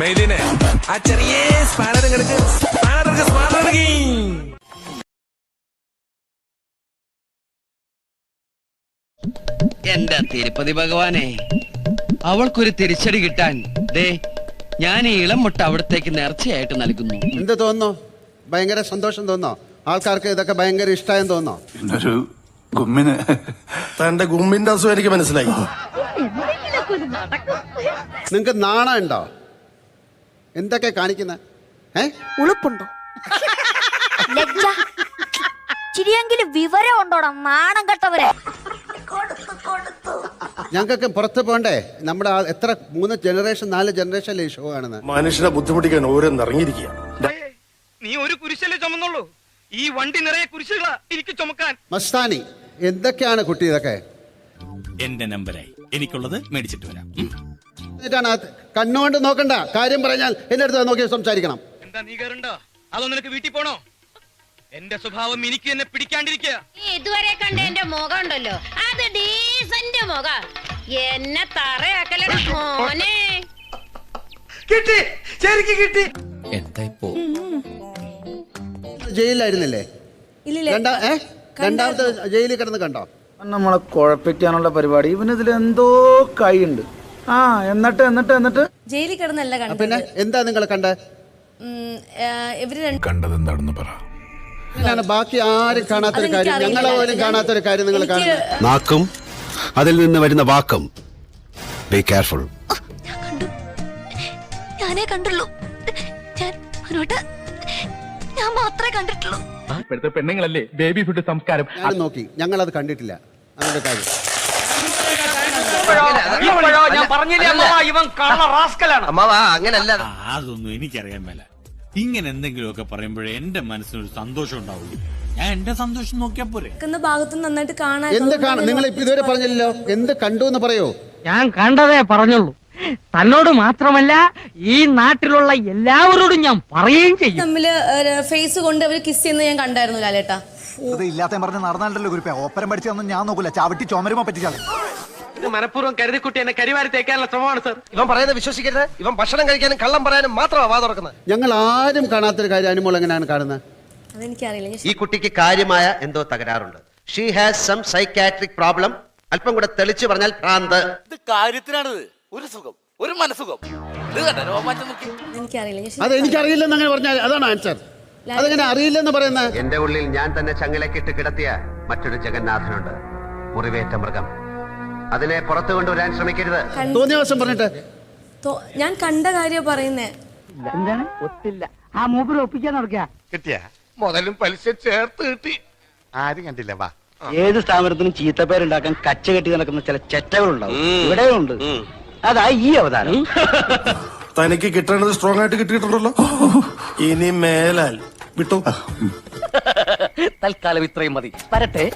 മെയ്ദിനെ. ആ ചെറിയ സ്പാനർ കിടക്ക് സ്പാനർ സ്പാനർ എന്റെ തിരുപ്പതി ഭഗവാനെ അവൾക്കൊരു തിരിച്ചടി കിട്ടാൻ ദേ ഞാൻ ഈ ഇളം മുട്ട അവിടത്തേക്ക് നേർച്ചയായിട്ട് നൽകുന്നു. എന്ത് തോന്നുന്നു? ഭയങ്കര സന്തോഷം തോന്നോ ആൾക്കാർക്ക് ഇതൊക്കെ ഭയങ്കര ഇഷ്ടമായെന്ന് തോന്നോ ഗുമ്മിന്. തന്റെ ഗുമ്മിന്റെ അസുഖം എനിക്ക് മനസ്സിലായി. നിങ്ങക്ക് നാണം ഉണ്ടോ എന്തൊക്കെ കാണിക്കുന്നത് ഏ? ഉളുപ്പുണ്ടോ? ലജ്ജ. ചിരിയെങ്കിലും വിവരം ഉണ്ടോടാ നാണം കെട്ടവരെ? പുറത്ത് പോണ്ടേ. നമ്മുടെ ആ- എത്ര മൂന്ന് ജനറേഷൻ നാല് ജനറേഷൻ ഈ ഷോ ആണെന്ന്. മനുഷ്യനെ ബുദ്ധിമുട്ടിക്കാൻ ഓരോന്ന് ഇറങ്ങിയിരിക്കുക നീ ഒരു കുരിശല്ലേ ചുമന്നുള്ളൂ? ഈ വണ്ടി നിറയെ കുരിശുകളാ എനിക്ക് ചുമക്കാൻ. മസ്താനി എന്തൊക്കെയാണ് കുട്ടി ഇതൊക്കെ? എന്റെ നമ്പരായി. എനിക്കുള്ളത് മേടിച്ചിട്ട് വരാം. എന്നിട്ടാണ് ആ കണ്ണുകൊണ്ട് നോക്കണ്ട. കാര്യം പറഞ്ഞാൽ എന്റെ അടുത്ത് നോക്കി സംസാരിക്കണം. എന്താ നീ കയറണ്ടോ അതോ നിനക്ക് വീട്ടിൽ പോണോ? എന്റെ സ്വഭാവം എനിക്ക് എന്നെ പിടിക്കാണ്ടിരിക്കുക ഇതുവരെ കണ്ട എന്റെ മുഖം ഉണ്ടല്ലോ. അത് ഡീസന്റ് മുഖം. എന്നെ തറയാക്കലട മോനെ. കിട്ടി. ശരിക്ക് കിട്ടി. എന്താ ഇപ്പോ? ഏ? രണ്ടാമത്തെ ജയിലിൽ കിടന്ന് കണ്ടോ? നമ്മളെ കുഴപ്പിക്കാനുള്ള പരിപാടി. ഇവനിതിൽ എന്തോ കൈയുണ്ട്. ആ എന്നിട്ട് എന്നിട്ട് എന്നിട്ട്. ജയിലിൽ കിടന്നല്ല കണ്ടത്. പിന്നെ എന്താ നിങ്ങൾ കണ്ട? ഉം, ആ, ഇവർ രണ്ട് കണ്ടത് എന്താണെന്ന് പറ. ഇതിലാണ് ബാക്കി ആരും കാണാത്തൊരു കാര്യം. അറിയില്ല. ഞങ്ങളെ പോലും കാണാത്തൊരു കാര്യം നിങ്ങൾ എനിക്ക് കാണുന്നത്. നാക്കും അതിൽ നിന്ന് വരുന്ന വാക്കും. ബി കെയർഫുൾ ഞാൻ കണ്ടു. ഞാനേ കണ്ടുള്ളൂ. ഞാൻ മനോട്ട ഞാൻ മാത്രമേ കണ്ടിട്ടുള്ളൂ. ഇപ്പോഴത്തെ പെണ്ണുങ്ങളല്ലേ? ബേബി ഫുഡ് സംസ്കാരം. ഞാൻ നോക്കി. ഞങ്ങൾ അത് കണ്ടിട്ടില്ല. അതിന്റെ കാര്യം? ഞാൻ പറഞ്ഞില്ലേ ഇവൻ കള്ള റാസ്കലാണ്. അമ്മാവാ അങ്ങനല്ല. ആ, അതൊന്നും എനിക്കറിയാൻ മേല. ഇങ്ങനെ എന്തെങ്കിലുമൊക്കെ പറയുമ്പോഴേ എന്റെ മനസ്സിനൊരു സന്തോഷം ഉണ്ടാവും ഞാൻ എന്റെ സന്തോഷം നോക്കിയാ പോരെ. നിൽക്കുന്ന ഭാഗത്ത് നന്നായിട്ട് കാണാൻ എന്ത് കാണും നിങ്ങൾ ഇപ്പൊ ഇതുവരെ പറഞ്ഞില്ലല്ലോ. എന്ത് കണ്ടു എന്ന് പറയോ? ഞാൻ കണ്ടതേ പറഞ്ഞുള്ളൂ. തന്നോട് മാത്രമല്ല ഈ നാട്ടിലുള്ള എല്ലാവരോടും ഞാൻ പറയുകയും ചെയ്യും. തമ്മിൽ ഫേസ് കൊണ്ട് അവർ കിസ് ചെയ്യുന്നത് ഞാൻ കണ്ടായിരുന്നു ലാലേട്ടാ. അത് ഇല്ലാത്ത പറഞ്ഞ് നടന്നാലല്ലോ കുരിപ്പ ഓപ്പരം പഠിച്ചതൊന്നും ഞാൻ നോക്കൂല. ചവിട്ടി ചുമരുമ പറ്റിച്ചാൽ ഇത് മനഃപൂർവം കരുതിക്കുട്ടി എന്നെ കരിവാരി തേക്കാനുള്ള ശ്രമമാണ് സർ ഇവൻ പറയുന്നത് വിശ്വസിക്കരുത്. ഇവൻ ഭക്ഷണം കഴിക്കാനും കള്ളം പറയാനും മാത്രമാണ് വാ തുറക്കുന്നത് ഞങ്ങൾ ആരും കാണാത്തൊരു കാര്യം അനുമോൾ എങ്ങനെയാണ് കാണുന്നത് അതെനിക്കറിയില്ല. ഞാൻ ഈ കുട്ടിക്ക് കാര്യമായ എന്തോ തകരാറുണ്ട്. She has some psychiatric problem അല്പം കൂടെ തെളിച്ചു പറഞ്ഞാൽ ഭ്രാന്ത്. ഇത് കാര്യത്തിനാണിത്. ഒരു സുഖം ഒരു മനസുഖം ഇത് കണ്ടോ? നോക്കി. എനിക്കറിയില്ല ഞാൻ അത് എനിക്കറിയില്ലെന്ന് അങ്ങനെ പറഞ്ഞാൽ അതാണ് ആൻസർ അതെങ്ങനെ അറിയില്ലെന്ന് പറയുന്നത് എന്റെ ഉള്ളിൽ ഞാൻ തന്നെ ചങ്ങലക്കിട്ട് കിടത്തിയ മറ്റൊരു ജഗന്നാഥനുണ്ട്. മുറിവേറ്റ മൃഗം. അതിനെ പുറത്തു കൊണ്ടുവരാൻ ശ്രമിക്കരുത്. തോന്നിയ ദിവസം പറഞ്ഞിട്ട്. തോ- ഞാൻ കണ്ട കാര്യം പറയുന്നേ. എന്താണ്? ഒത്തില്ല. ആ മൂപ്പര് ഒപ്പിക്കാൻ നടക്കുക കിട്ടിയ? മുതലും പലിശ ചേർത്ത് കിട്ടി. ആരും കണ്ടില്ല വാ. ഏത് സ്ഥാപനത്തിനും ചീത്തപ്പേരുണ്ടാക്കാൻ കച്ച കെട്ടി നടക്കുന്ന ചില ചെറ്റകളുണ്ടാവും. ഇവിടെയുണ്ട് അതാ ഈ അവതാരം. തനിക്ക് കിട്ടേണ്ടത് സ്ട്രോങ് ആയിട്ട് കിട്ടിയിട്ടുണ്ടല്ലോ. ഇനി മേലാൽ. വിട്ടു. തൽക്കാലം ഇത്രയും മതി. വരട്ടെ.